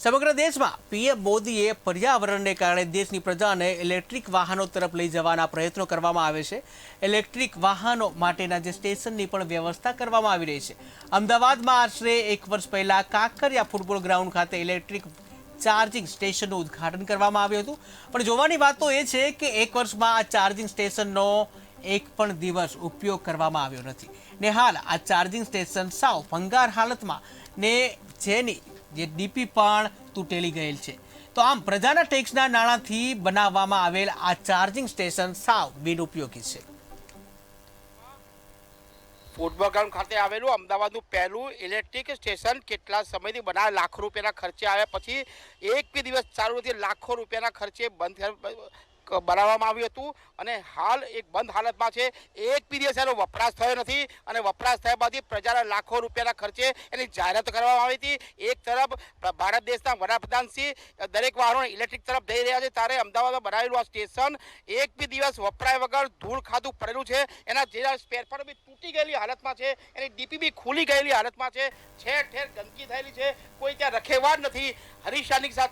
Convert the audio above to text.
સમગ્ર દેશમાં પીએમ મોદીએ પર્યાવરણને કારણે દેશની પ્રજાને ઇલેક્ટ્રિક વાહનો તરફ લઈ જવાના પ્રયત્નો કરવામાં આવે છે. ઇલેક્ટ્રિક વાહનો માટેના જે સ્ટેશનની પણ વ્યવસ્થા કરવામાં આવી રહી છે. અમદાવાદમાં આશરે એક વર્ષ પહેલાં કાંકરિયા ફૂટબોલ ગ્રાઉન્ડ ખાતે ઇલેક્ટ્રિક ચાર્જિંગ સ્ટેશનનું ઉદ્ઘાટન કરવામાં આવ્યું હતું. પણ જોવાની વાત તો એ છે કે એક વર્ષમાં આ ચાર્જિંગ સ્ટેશનનો એક પણ દિવસ ઉપયોગ કરવામાં આવ્યો નથી. ને હાલ આ ચાર્જિંગ સ્ટેશન સાવ ભંગાર હાલતમાં ને જેની જે ડીપી પણ તૂટેલી ગયેલ છે. તો આમ પ્રજાના ટેક્સના નાણાંથી બનાવવામાં આવેલ આ ચાર્જિંગ સ્ટેશન સાવ બિનઉપયોગી છે. ફૂટબોલ ગ્રાઉન્ડ ખાતે આવેલું અમદાવાદનું પહેલું ઇલેક્ટ્રિક સ્ટેશન કેટલા સમયથી બનાવે લાખો રૂપિયાના ખર્ચે આવ્યા પછી એક બી દિવસ ચાલુ નથી. લાખો રૂપિયાના ખર્ચે બંધ બનાવવામાં આવ્યું હતું અને હાલ એક બંધ હાલતમાં છે. એક બી દિવસ એનો વપરાશ થયો નથી અને વપરાશ થયા બાદ પ્રજાના લાખો રૂપિયાના ખર્ચે એની જાહેરાત કરવામાં આવી હતી. એક તરફ ભારત દેશના વડાપ્રધાન શ્રી દરેક વાહનો ઇલેક્ટ્રિક તરફ જઈ રહ્યા છે. ત્યારે અમદાવાદમાં બનાવેલું આ સ્ટેશન એક બી દિવસ વપરાય વગર ધૂળ ખાધું પડેલું છે. એના જેના સ્પેરફાર્ટ બી તૂટી ગયેલી હાલતમાં છે. એની ડીપી બી ખુલી ગયેલી હાલતમાં છે. ઠેર ઠેર ગંદકી થયેલી છે. કોઈ ત્યાં રખેવાડ નથી. હરીશાની સાથે